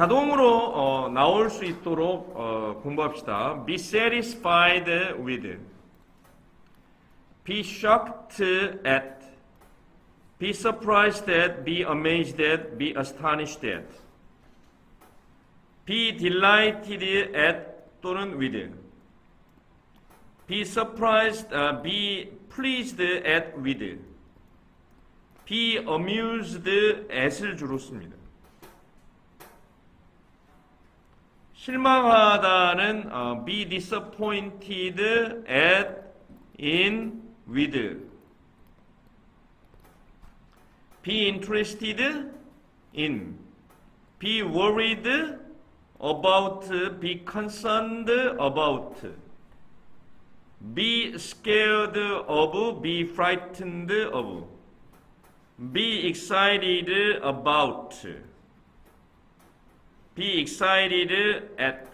자동으로 어, 나올 수 있도록 어, 공부합시다. Be satisfied with. Be shocked at. Be surprised at. Be amazed at. Be astonished at. Be delighted at 또는 with. Be surprised, uh, be pleased at with. Be amused at을 주로 씁니다. 실망하다는 어, be disappointed at in with. be interested in. be worried about, be concerned about. be scared of, be frightened of. be excited about. Be excited at.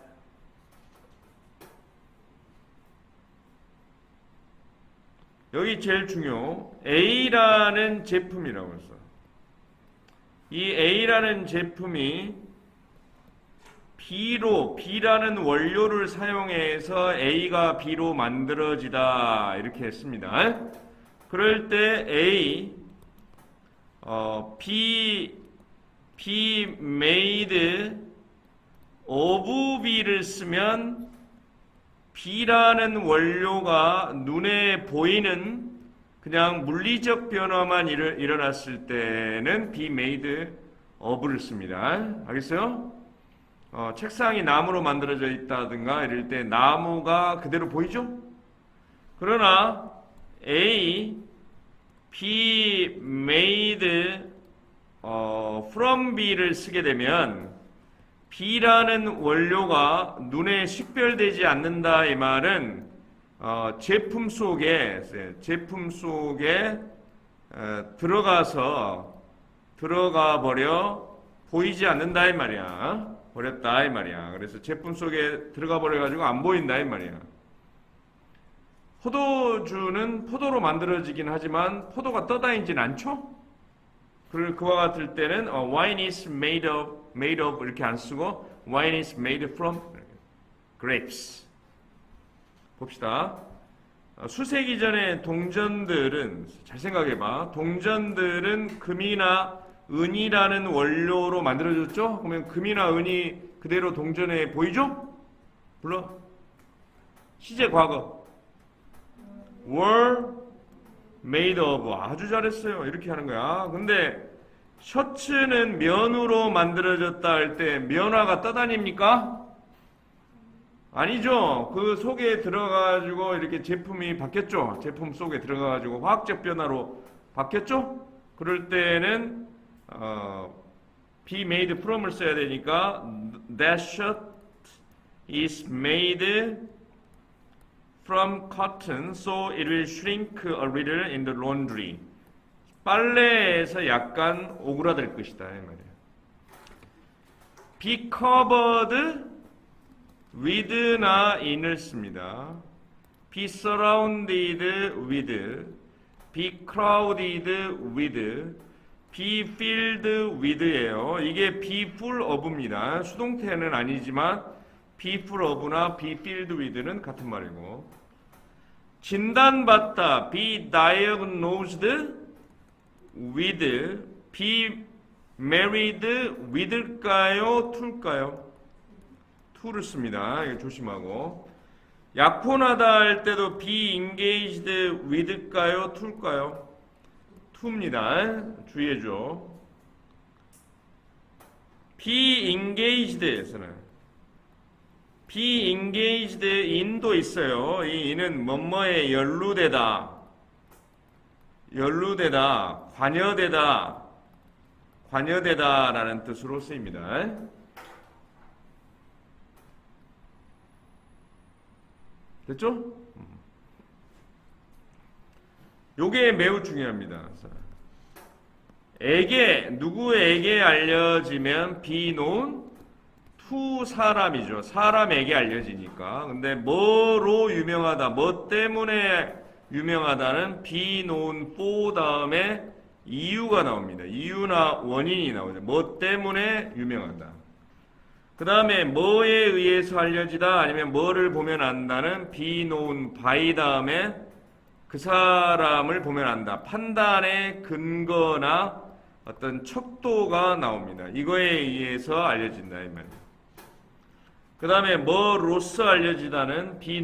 여기 제일 중요. A라는 제품이라고 했어. 이 A라는 제품이 B로 B라는 원료를 사용해서 A가 B로 만들어지다 이렇게 했습니다. 그럴 때 A 어, B B made B를 쓰면 B라는 원료가 눈에 보이는 그냥 물리적 변화만 일, 일어났을 때는 be made of를 씁니다. 알겠어요? 어, 책상이 나무로 만들어져 있다든가 이럴 때 나무가 그대로 보이죠? 그러나 A, B made 어, from B를 쓰게 되면 B라는 원료가 눈에 식별되지 않는다 이 말은 어, 제품 속에 제품 속에 어, 들어가서 들어가 버려 보이지 않는다 이 말이야. 버렸다 이 말이야. 그래서 제품 속에 들어가 버려 가지고 안 보인다 이 말이야. 포도주는 포도로 만들어지긴 하지만 포도가 떠다니진 않죠? 그- 그와 같을 때는 어, wine is made of made of 이렇게 안 쓰고 wine is made from grapes. 봅시다. 어, 수세기 전에 동전들은 잘 생각해봐. 동전들은 금이나 은이라는 원료로 만들어졌죠? 그러면 금이나 은이 그대로 동전에 보이죠? 불러. 시제 과거. were made of 아주 잘했어요. 이렇게 하는 거야. 근데 셔츠는 면으로 만들어졌다 할 때 면화가 떠다닙니까? 아니죠. 그 속에 들어가가지고 이렇게 제품이 바뀌었죠. 제품 속에 들어가가지고 화학적 변화로 바뀌었죠. 그럴 때는 어, be made from을 써야 되니까 that shirt is made from cotton, so it will shrink a little in the laundry. 빨래에서 약간 오그라들 것이다 이 말이에요. Be covered with나 in을 씁니다. Be surrounded with, be crowded with, be filled with예요. 이게 be full of입니다. 수동태는 아니지만 be full of나 be filled with는 같은 말이고 진단받다 be diagnosed with be married with일까요? to일까요? to를 씁니다. 이거 조심하고 약혼하다 할 때도 be engaged with일까요? to일까요? to입니다. 주의해줘. be engaged에서는 be engaged in도 있어요. 이 in은 뭐뭐에 연루되다, 연루되다, 관여되다, 관여되다라는 뜻으로 쓰입니다. 됐죠? 음. 요게 매우 중요합니다. 에게 누구에게 알려지면 비논 투 사람이죠. 사람에게 알려지니까. 근데 뭐로 유명하다, 뭐 때문에 유명하다는 비논 포 다음에 이유가 나옵니다. 이유나 원인이 나오죠. 뭐 때문에 유명하다. 그 다음에 뭐에 의해서 알려지다 아니면 뭐를 보면 안다는 known by 다음에 그 사람을 보면 안다. 판단의 근거나 어떤 척도가 나옵니다. 이거에 의해서 알려진다. 그 다음에 뭐로서 알려지다는 be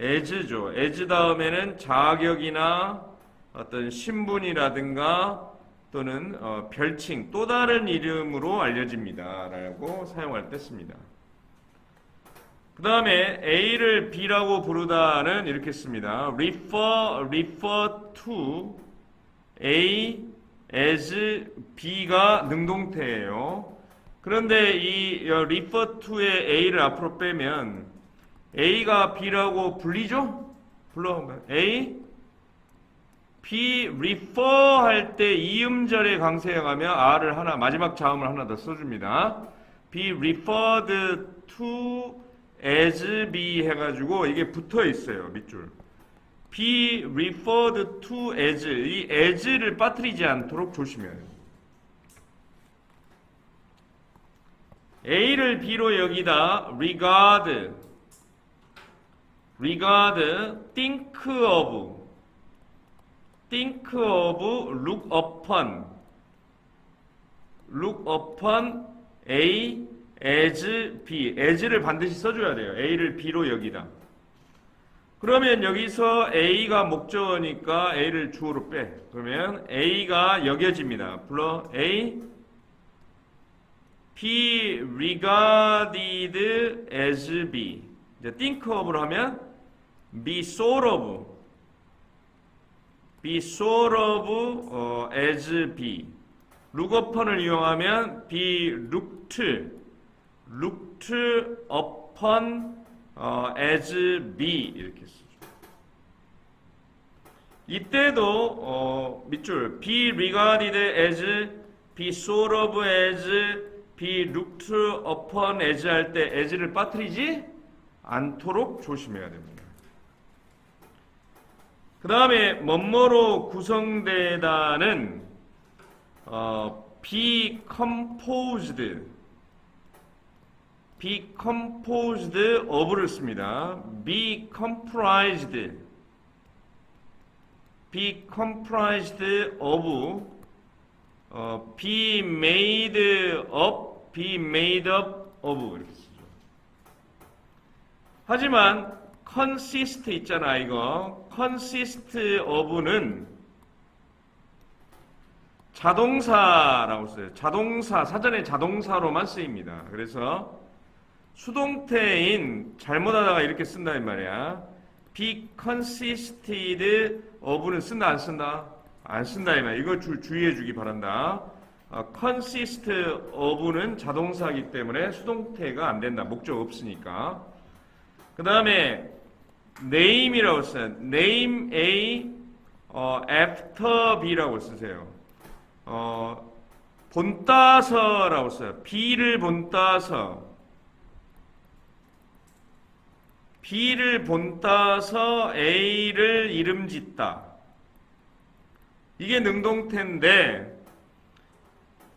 as죠. as 다음에는 자격이나 어떤 신분이라든가 또는 어, 별칭 또 다른 이름으로 알려집니다 라고 사용할 때 씁니다. 그 다음에 A를 B라고 부르다는 이렇게 씁니다. refer, refer to A as B가 능동태예요. 그런데 이 어, refer to의 A를 앞으로 빼면 A가 B라고 불리죠? 불러 A B refer 할 때 이음절에 강세형하면 R을 하나 마지막 자음을 하나 더 써줍니다. be referred to as be 해가지고 이게 붙어 있어요 밑줄. be referred to as 이 as를 빠뜨리지 않도록 조심해야 돼요. A를 B로 여기다 regard regard think of think of look upon look upon A as B as를 반드시 써줘야 돼요. A를 B로 여기다. 그러면 여기서 A가 목적어니까 A를 주어로 빼. 그러면 A가 여겨집니다. 불러 A be regarded as B. 이제 think of로 하면 be sort of be sort of 어, as be. upon을 이용하면 be looked looked upon 어, as be 이렇게 쓰죠. 이때도 어, 밑줄 be regarded as be sort of as be looked upon as 할 때 as를 빠뜨리지 않도록 조심해야 됩니다. 그 다음에 뭐뭐로 구성되다는 어, be composed be composed of를 씁니다. be comprised be comprised of 어, be made up be made up of 이렇게 쓰죠. 하지만 consist 있잖아 이거 consist of는 자동사라고 써요. 자동사 사전에 자동사로만 쓰입니다. 그래서 수동태인 잘못하다가 이렇게 쓴다는 말이야. be consisted of는 쓴다 안 쓴다? 안 쓴다 이 말. 이거 주, 주의해 주기 바란다. 어, consist of는 자동사이기 때문에 수동태가 안 된다. 목적 없으니까. 그 다음에 name이라고 써요. name A 어, after B라고 쓰세요. 어, 본따서라고 써요. B를 본따서. B를 본따서 A를 이름 짓다. 이게 능동태인데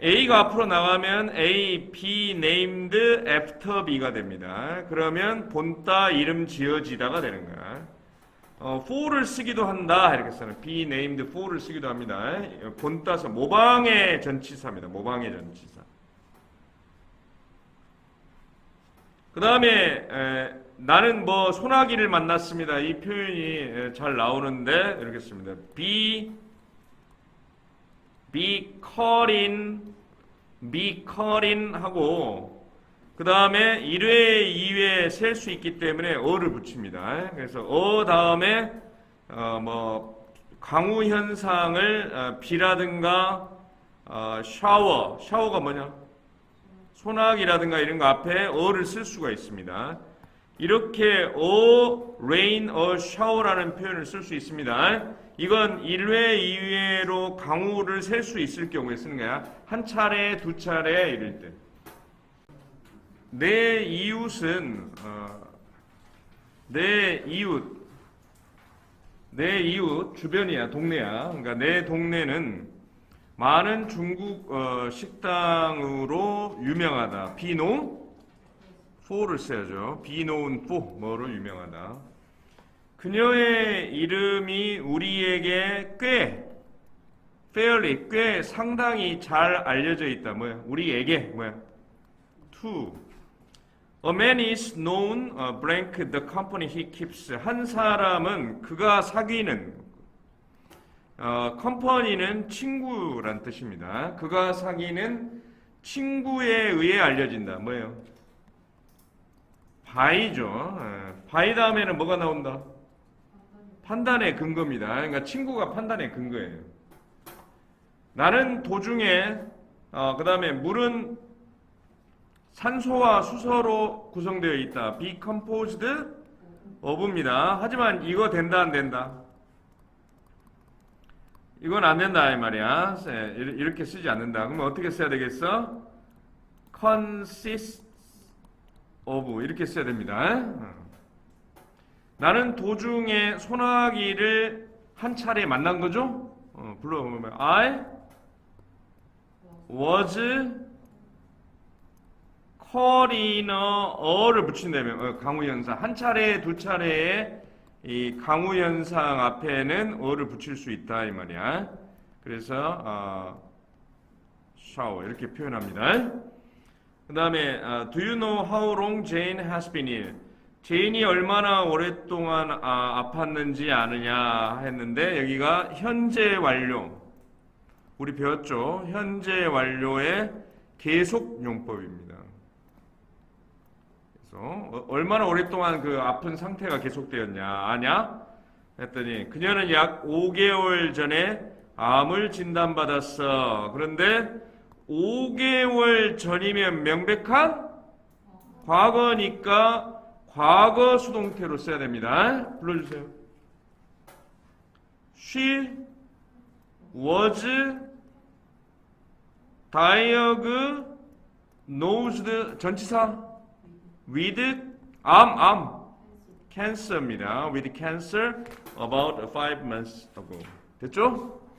A가 앞으로 나가면 A, B named after B가 됩니다. 그러면 본따 이름 지어지다가 되는 거야. 어, for를 쓰기도 한다 이렇게 써요. be named for를 쓰기도 합니다. 본따서 모방의 전치사입니다. 모방의 전치사. 그 다음에 나는 뭐 소나기를 만났습니다. 이 표현이 에, 잘 나오는데 이렇게 씁니다. be caught in 하고 그 다음에 1회, 2회 셀 수 있기 때문에 어를 붙입니다. 그래서 어 다음에 어 뭐 강우 현상을 어, 비라든가 어 샤워, 샤워가 뭐냐? 소나기라든가 이런 거 앞에 어를 쓸 수가 있습니다. 이렇게 어, rain, 어, shower라는 표현을 쓸 수 있습니다. 이건 1회, 2회로 강우를 셀 수 있을 경우에 쓰는 거야. 한 차례, 두 차례 이럴 때. 내 이웃은 어, 내 이웃 내 이웃 주변이야 동네야 그러니까 내 동네는 많은 중국 어, 식당으로 유명하다. known for를 써야죠. known for 뭐로 유명하다. 그녀의 이름이 우리에게 꽤 fairly 꽤 상당히 잘 알려져 있다. 뭐야? 우리에게 뭐야? to A man is known uh, blank the company he keeps. 한 사람은 그가 사귀는 어, 컴퍼니는 친구란 뜻입니다. 그가 사귀는 친구에 의해 알려진다. 뭐예요? 바이죠. 예, 바이 다음에는 뭐가 나온다? 판단의 근거입니다. 그러니까 친구가 판단의 근거예요. 나는 도중에 어, 그 다음에 물은 산소와 수소로 구성되어 있다. be composed of입니다. 하지만 이거 된다 안 된다? 이건 안 된다 이 말이야. 예, 이렇- 이렇게 쓰지 않는다. 그러면 어떻게 써야 되겠어? consists of 이렇게 써야 됩니다. 어. 나는 도중에 소나기를 한 차례 만난 거죠? 어, 불러보면 I was caught in a 어를 붙인다면 어, 강우 현상 한 차례 두 차례에 이 강우 현상 앞에는 어를 붙일 수 있다 이 말이야. 그래서 어, 샤워 이렇게 표현합니다. 그 다음에 Do you know how long Jane has been ill? 제인이 얼마나 오랫동안 아, 아팠는지 아느냐 했는데 여기가 현재 완료. 우리 배웠죠? 현재 완료의 계속 용법입니다. 그래서 어, 얼마나 오랫동안 그 아픈 상태가 계속되었냐 아냐? 했더니 그녀는 약 5개월 전에 암을 진단받았어. 그런데 5개월 전이면 명백한 과거니까 과거 수동태로 써야 됩니다. 불러주세요. She was diagnosed 전치사 with 암, 암 cancer입니다. with cancer about five months ago. 됐죠?